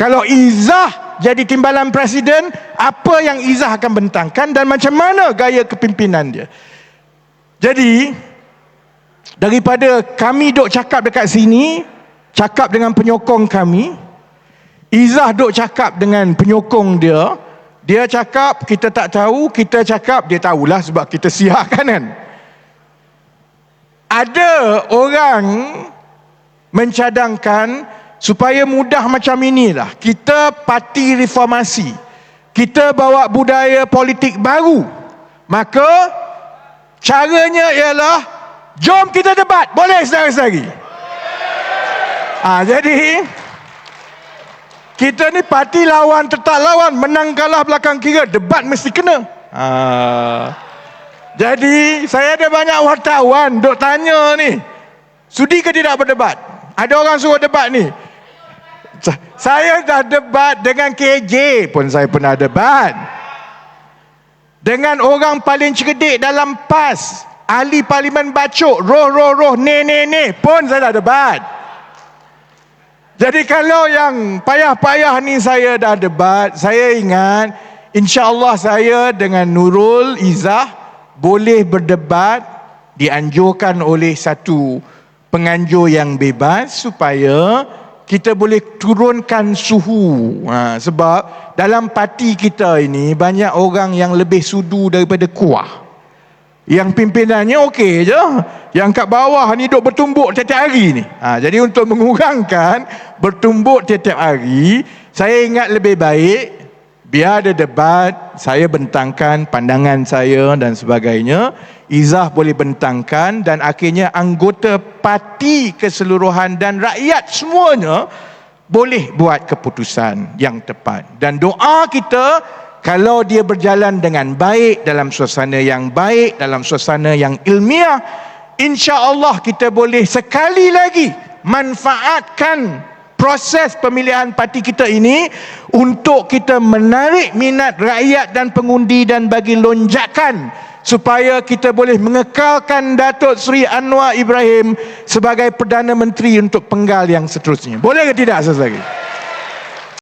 Kalau Izzah jadi timbalan presiden, apa yang Izzah akan bentangkan dan macam mana gaya kepimpinan dia. Jadi, daripada kami duk cakap dekat sini, cakap dengan penyokong kami, Izzah duk cakap dengan penyokong dia, dia cakap kita tak tahu, kita cakap dia tahulah sebab kita siapkan kan. Ada orang mencadangkan supaya mudah macam inilah kita parti reformasi. Kita bawa budaya politik baru. Maka caranya ialah jom kita debat. Boleh saudara-saudari? Ha, jadi kita ni parti lawan tetap lawan. Menang kalah belakang kira debat mesti kena. Ha. jadi saya ada banyak wartawan duk tanya ni. Sudi ke tidak berdebat? Ada orang suruh debat ni saya dah debat dengan KJ pun saya pernah debat. Dengan orang paling cerdik dalam PAS, ahli parlimen bacok, roh roh roh ne ne ne pun saya dah debat. Jadi kalau yang payah-payah ni saya dah debat, saya ingat insya-Allah saya dengan Nurul Izah boleh berdebat dianjurkan oleh satu penganjur yang bebas supaya kita boleh turunkan suhu. Ha, sebab dalam parti kita ini banyak orang yang lebih sudu daripada kuah. Yang pimpinannya okey je. Yang kat bawah ni duk bertumbuk tiap-tiap hari ni. Ha, jadi untuk mengurangkan bertumbuk tiap-tiap hari saya ingat lebih baik biar ada debat saya bentangkan pandangan saya dan sebagainya Izah boleh bentangkan dan akhirnya anggota parti keseluruhan dan rakyat semuanya boleh buat keputusan yang tepat. Dan doa kita kalau dia berjalan dengan baik dalam suasana yang baik, dalam suasana yang ilmiah, insya-Allah kita boleh sekali lagi manfaatkan proses pemilihan parti kita ini untuk kita menarik minat rakyat dan pengundi dan bagi lonjakan supaya kita boleh mengekalkan Datuk Seri Anwar Ibrahim sebagai Perdana Menteri untuk penggal yang seterusnya. Boleh ke tidak lagi?